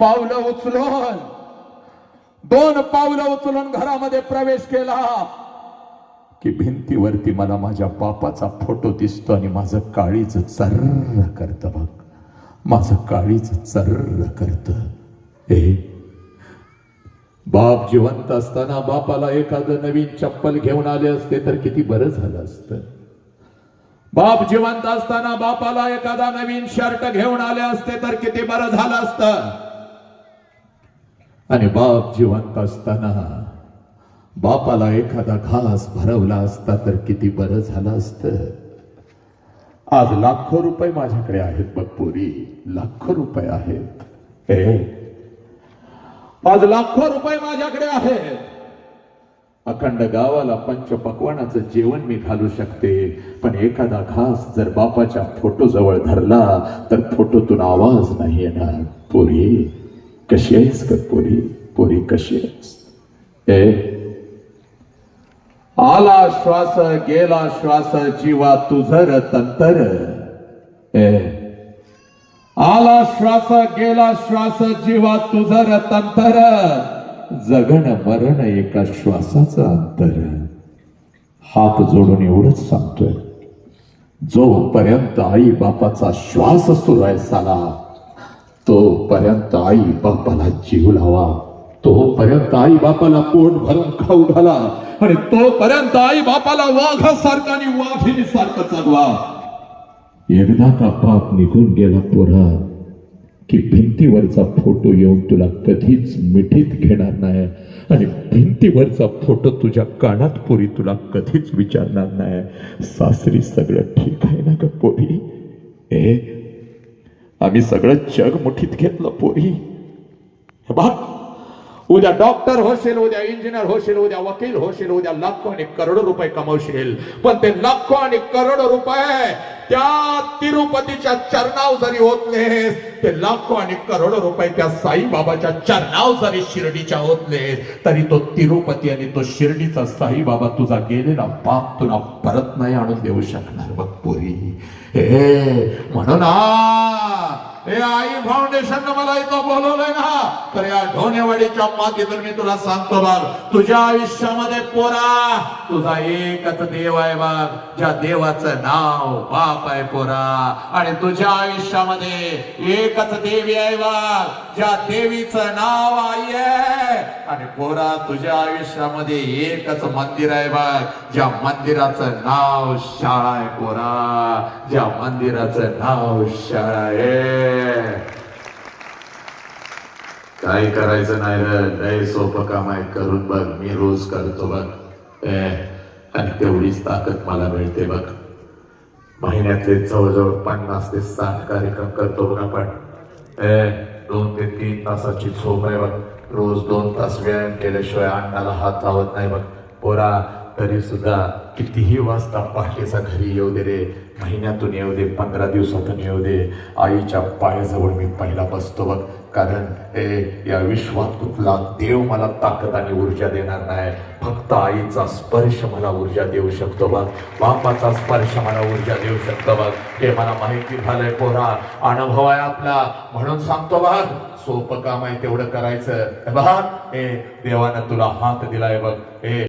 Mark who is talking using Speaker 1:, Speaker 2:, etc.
Speaker 1: पावलं उचलून दोन पावलं उचलून घरामध्ये प्रवेश केला. की भिंतीवरती मला माझ्या बापाचा फोटो दिसतो आणि माझं काळीच चर्र करत बघ. माझं काळीच चर्र करत. ए बाप जिवंत असताना बापाला एखादं नवीन चप्पल घेऊन आले असते तर किती बरं झालं असतं. बाप जिवंत असताना बापाला एखादा नवीन शर्ट घेऊन आले असते तर किती बरं झालं असतं. आणि बाप जिवंत असताना बापाला एखादा घास भरवला असता तर किती बरं झालं असतं. आज लाखो रुपये माझ्याकडे आहेत बघ पोरी. लाखो रुपये आहेत. ए आज लाखो रुपये माझ्याकडे आहेत. अखंड गावाला पंचपक्वानाचं जेवण मी घालू शकते पण एखादा घास जर बापाच्या फोटो जवळ धरला तर फोटोतून आवाज नाही येणार. पोरी कशी आहेस का पोरी? पोरी कशी आहेस? ए? आला श्वास गेला श्वास जीवा तुझर तंतर. ए? आला श्वास गेला श्वास जीवा तुझर तंतर. जगण मरण एका श्वासाचं अंतर. हात जोडून एवढंच सांगतोय. जोपर्यंत आई बापाचा श्वास सुरू आहे साला तोपर्यंत आई बापाला जीव लावा. तोपर्यंत आई बापाला पोट भरून खाऊ घाला. आणि तोपर्यंत आई बापाला वाघासारखा आणि वाघिणीसारखं चालवा. एकदा का बाप निघून गेला पोरा की भिंतीवरचा फोटो येऊन तुला कधीच मिठीत घेणार नाही. आणि भिंतीवरचा फोटो तुझ्या कानात पोरी तुला कधीच विचारणार नाही. सासरी सगळं ठीक आहे ना ग पोरी? ए आम्ही सगळं जग मुठीत घेतलं पोरी. हे बघ. उद्या डॉक्टर होशील उद्या इंजिनियर होशील उद्या वकील होशील उद्या लाखो आणि करोडो रुपये कमवशील. पण ते लाखो आणि करोडो रुपये त्या तिरुपतीच्या चरणाव जरी ओतलेस ते लाखो आणि करोडो रुपये त्या साईबाबाच्या चरणाव जरी शिर्डीच्या ओतलेस तरी तो तिरुपती आणि तो शिर्डीचा साईबाबा तुझा गेलेला बाप तुला परत नाही आणून देऊ शकणार. बघ पुरी. हे म्हणून आ, हे आई फाउंडेशन मला इथं बोलवलंय ना. तर या ढोणेवाडीच्या मातीतून मी तुला सांगतो बाग तुझ्या आयुष्यामध्ये पोरा तुझा एकच देव आहे बाग ज्या देवाचं नाव बाप आहे पोरा. आणि तुझ्या आयुष्यामध्ये एकच देवी आहे बाग ज्या देवीचं नाव आई आहे. आणि पोरा तुझ्या आयुष्यामध्ये एकच मंदिर आहे बाग ज्या मंदिराचं नाव शाळा आहे पोरा ज्या मंदिराचं नाव शाळा आहे. काय करायचं नाही रे. लय सोपं काम आहे. करून बघ. मी रोज करतो बघ. आणि तेवढीच ताकद मला मिळते बघ. महिन्यातले जवळजवळ पन्नास ते साठ कार्यक्रम करतो बघ आपण. दोन ते तीन तासाची झोप आहे बघ. रोज दोन तास व्यायाम केल्याशिवाय अन्नाला हात लावत नाही बघ. पोरा तरी सुद्धा कितीही वाजता पहाटेचा घरी येऊ दे रे महिन्यातून येऊ दे पंधरा दिवसातून येऊ दे आईच्या पायाजवळ मी पहिला बसतो बघ. कारण ए या विश्वात कुठला देव मला ताकद आणि ऊर्जा देणार नाही. फक्त आईचा स्पर्श मला ऊर्जा देऊ शकतो बघ. बापाचा स्पर्श मला ऊर्जा देऊ शकतो बघ. हे मला माहिती झालंय पोरा. अनुभव आहे आपला. म्हणून सांगतो बघ. सोपं काम आहे तेवढं करायचं. हे बघ ए देवानं तुला हात दिलाय बघ. ए